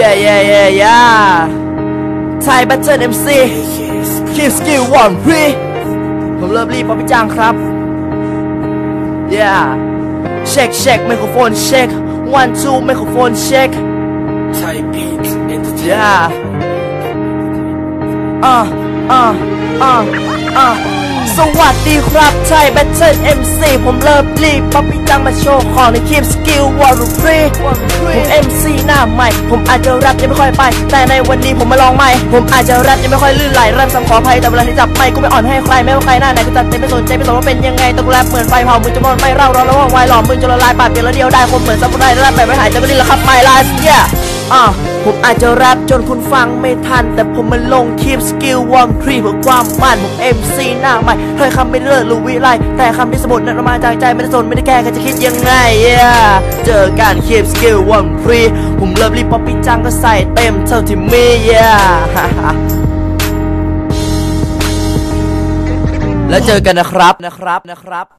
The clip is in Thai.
Yeah yeah yeah yeah ไทยบัตเทิลเอ็มซีคิวสกิลวันพรีผมเริ่มรีบป๊อปปี้จังครับ Yeah เช็คเช็คไมโครโฟนเช็ค one two ไมโครโฟนเช็ค Thai beats entertainment. Yeah อะอะอะอะ สวัสดีครับไทยแบทเทิล MC ผมเริ่มรีบป๊อปปี้จังมาโชว์ของในคลิปสกิลวอร์ฟรีผม MC หน้าใหม่ ผมอาจจะแรปยังไม่ค่อยไป แต่ในวันนี้ผมมาลองใหม่ ผมอาจจะแรปยังไม่ค่อยลื่นไหลเริ่มซ้ำขออภัยแต่เวลาที่จับไมค์กูไม่อ่อนให้ใครไม่ว่าใครหน้าไหนก็จัดเต็มไม่สนใจไม่สนว่าเป็นยังไงแต้องแรปเหมือนไฟเผามึงจะมอนไม่เร่าร้อนแล้วว่างไวหลอมมึงจะละลายปาดเปลี่ยนแล้วเดียวได้คมเหมือนซัมบูไรแล้วแรปแบบไม่หายใจไม่ดิ้นแล้วครับไม่ลาส yeah อะผม อาจจะแรปจนคุณฟังไม่ทัน แต่ผมมาลงคลิปสกิลวอร์มทรีเพื่อความมันผม MC หน้าใหม่เฮ้ยคำไม่เลิศรู้วิไลแต่คำที่สมบูรณ์นั้นมาจากใจไม่ได้สนไม่ได้แก้ก็จะคิดยังไง yeah เจอการคลิปสกิลวอร์มทรีผมเริ่มรีบป๊อปปี้จังก็ใส่เต็มเท่าที่มี yeah แล้วเจอกันนะครับนะครับนะครับ